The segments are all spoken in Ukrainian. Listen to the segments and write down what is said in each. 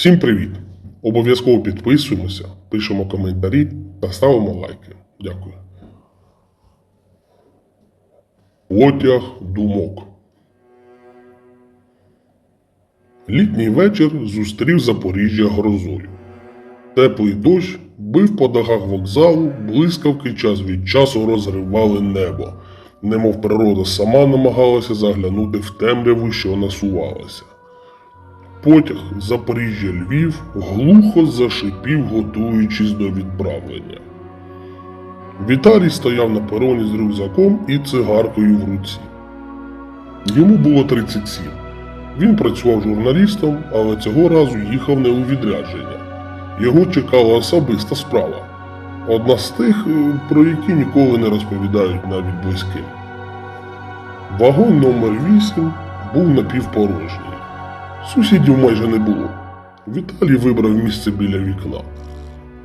Всім привіт! Обов'язково підписуємося, пишемо коментарі та ставимо лайки. Дякую. Потяг думок. Літній вечір зустрів Запоріжжя грозою. Теплий дощ бив по дахах вокзалу, блискавки час від часу розривали небо, немов природа сама намагалася заглянути в темряву, що насувалася. Потяг Запоріжжя Львів глухо зашипів, готуючись до відправлення. Віталій стояв на пероні з рюкзаком і цигаркою в руці. Йому було 37. Він працював журналістом, але цього разу їхав не у відрядження. Його чекала особиста справа. Одна з тих, е, про які ніколи не розповідають навіть близьким. Вагон номер 8 був напівпорожній. Сусідів майже не було. Віталій вибрав місце біля вікна.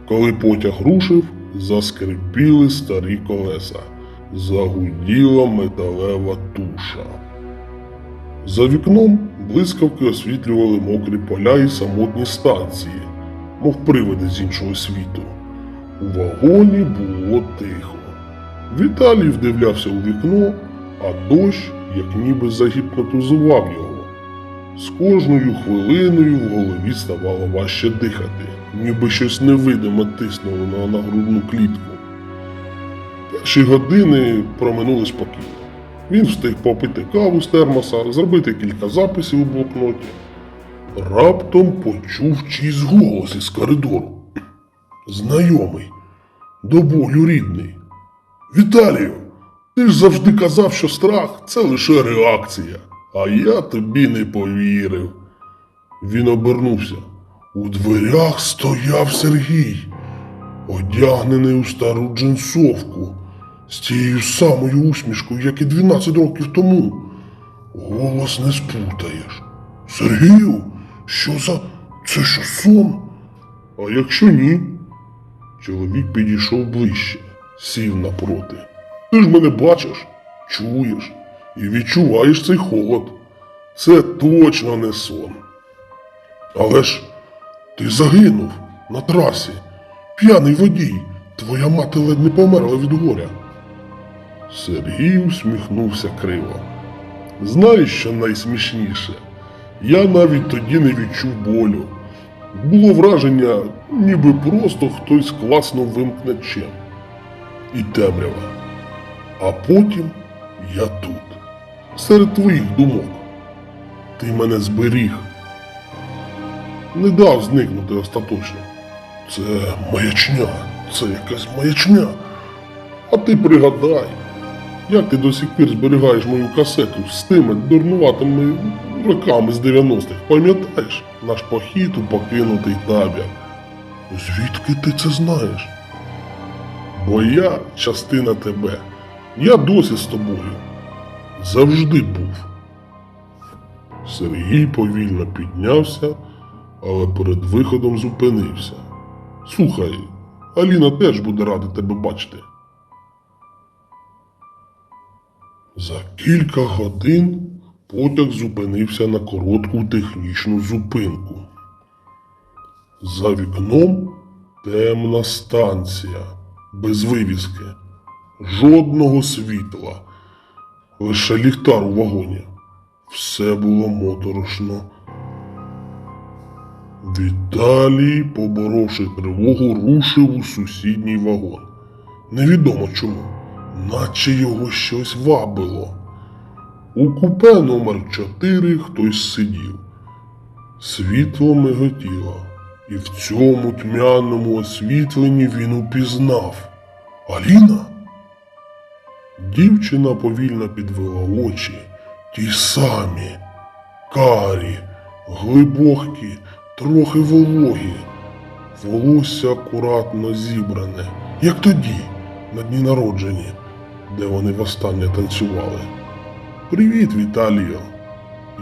Коли потяг рушив, заскрипіли старі колеса, загуділа металева туша. За вікном блискавки освітлювали мокрі поля і самотні станції, мов привиди з іншого світу. У вагоні було тихо. Віталій вдивлявся у вікно, а дощ, як ніби загіпнотизував його. З кожною хвилиною в голові ставало важче дихати, ніби щось невидиме тиснуло на, грудну клітку. Перші години проминули спокійно. Він встиг попити каву з термоса, зробити кілька записів у блокноті. Раптом почув чийсь голос із коридору. Знайомий, до болю рідний. Віталію, ти ж завжди казав, що страх це лише реакція, а я тобі не повірив. Він обернувся. У дверях стояв Сергій, одягнений у стару джинсовку, з тією самою усмішкою, як і 12 років тому. Голос не спутаєш. Сергію, що за. Це що сон? А якщо ні? Чоловік підійшов ближче, сів напроти. Ти ж мене бачиш, чуєш і відчуваєш цей холод. Це точно не сон. Але ж ти загинув на трасі. П'яний водій. Твоя мати ледь не померла від горя. Сергій усміхнувся криво. Знаєш, що найсмішніше? Я навіть тоді не відчув болю. Було враження, ніби просто хтось класно вимкне чим. І темрява. А потім я тут, серед твоїх думок. Ти мене зберіг. Не дав зникнути остаточно. Це маячня, це якась маячня. А ти пригадай, як ти до сих пір зберігаєш мою касету з тими дурнуватими роками з 90-х. Пам'ятаєш наш похід у покинутий табір? Звідки ти це знаєш? Бо я частина тебе. Я досі з тобою. Завжди був. Сергій повільно піднявся, але перед виходом зупинився. Слухай, Аліна теж буде рада тебе бачити. За кілька годин потяг зупинився на коротку технічну зупинку. За вікном темна станція, без вивіски, жодного світла, лише ліхтар у вагоні. Все було моторошно. Віталій, поборовши тривогу, рушив у сусідній вагон. Невідомо чому, наче його щось вабило. У купе номер 4 хтось сидів. Світло миготіло, і в цьому тьмяному освітленні він упізнав. Аліна? Дівчина повільно підвела очі, ті самі, карі, глибокі, трохи вологі, волосся акуратно зібране, як тоді, на дні народження, де вони востаннє танцювали. Привіт, Віталіо.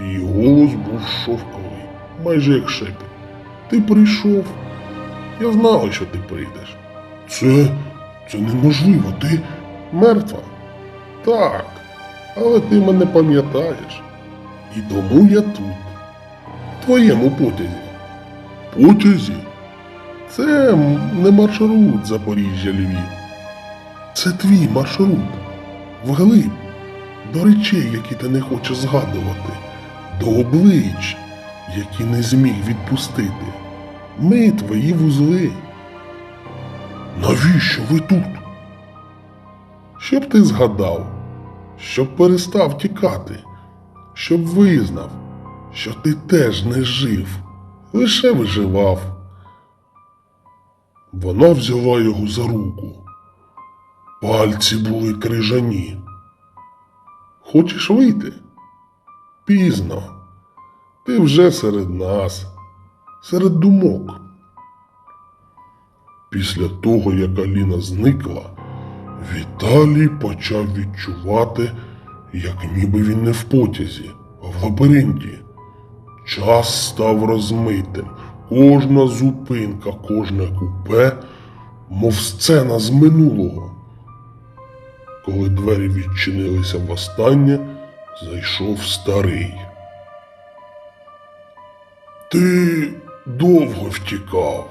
Її голос був шовковий, майже як шепіт. Ти прийшов. Я знала, що ти прийдеш. Це. це неможливо, ти мертва. Так, але ти мене пам'ятаєш. І тому я тут, в твоєму потязі. потязі? Це не маршрут Запоріжжя Львів. Це твій маршрут. Вглиб. До речей, які ти не хочеш згадувати, до облич, які не зміг відпустити. Ми твої вузли. Навіщо ви тут? Щоб ти згадав, щоб перестав тікати, щоб визнав, що ти теж не жив, лише виживав. Вона взяла його за руку. Пальці були крижані. Хочеш вийти? Пізно. Ти вже серед нас, серед думок. Після того, як Аліна зникла, Віталій почав відчувати, як ніби він не в потязі, а в лабіринті. Час став розмитим. Кожна зупинка, кожне купе, мов сцена з минулого. Коли двері відчинилися востаннє, зайшов старий. Ти довго втікав,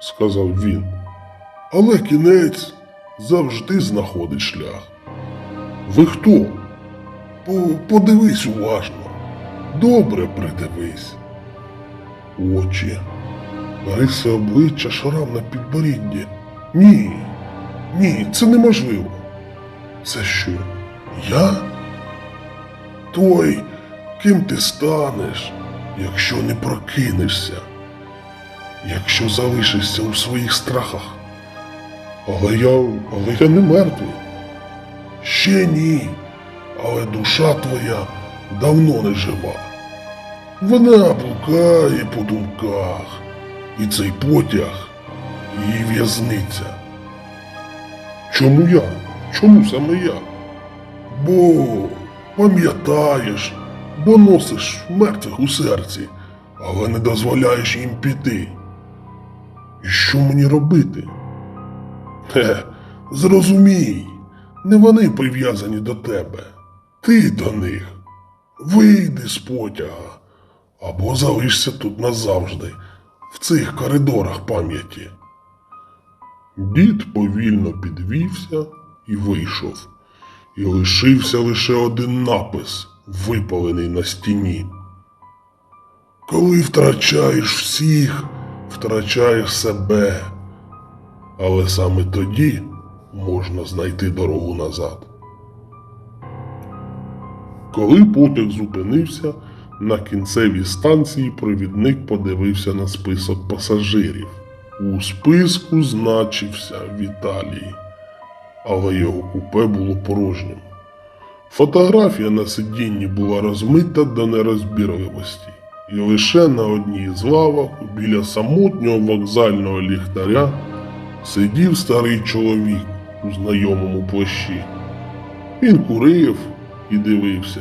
сказав він, але кінець завжди знаходить шлях. Ви хто? По- Подивись уважно, добре придивись. Очі, риси обличчя, шрам на підборідді. Ні, ні, це неможливо. Це що? Я? Той, ким ти станеш, якщо не прокинешся, якщо залишишся у своїх страхах. Але я, але я не мертвий. Ще ні, але душа твоя давно не жива. Вона блукає по думках, і цей потяг її в'язниця. Чому я? Чому саме я? Бо пам'ятаєш, бо носиш мертвих у серці, але не дозволяєш їм піти. І що мені робити? Хе, зрозумій, не вони прив'язані до тебе, ти до них. Вийди з потяга або залишся тут назавжди, в цих коридорах пам'яті. Дід повільно підвівся і вийшов, і лишився лише один напис, випалений на стіні. Коли втрачаєш всіх, втрачаєш себе, але саме тоді можна знайти дорогу назад. Коли потяг зупинився, на кінцевій станції провідник подивився на список пасажирів. У списку значився Віталій, але його купе було порожнім. Фотографія на сидінні була розмита до нерозбірливості, і лише на одній з лавок біля самотнього вокзального ліхтаря сидів старий чоловік у знайомому плащі. Він курив і дивився,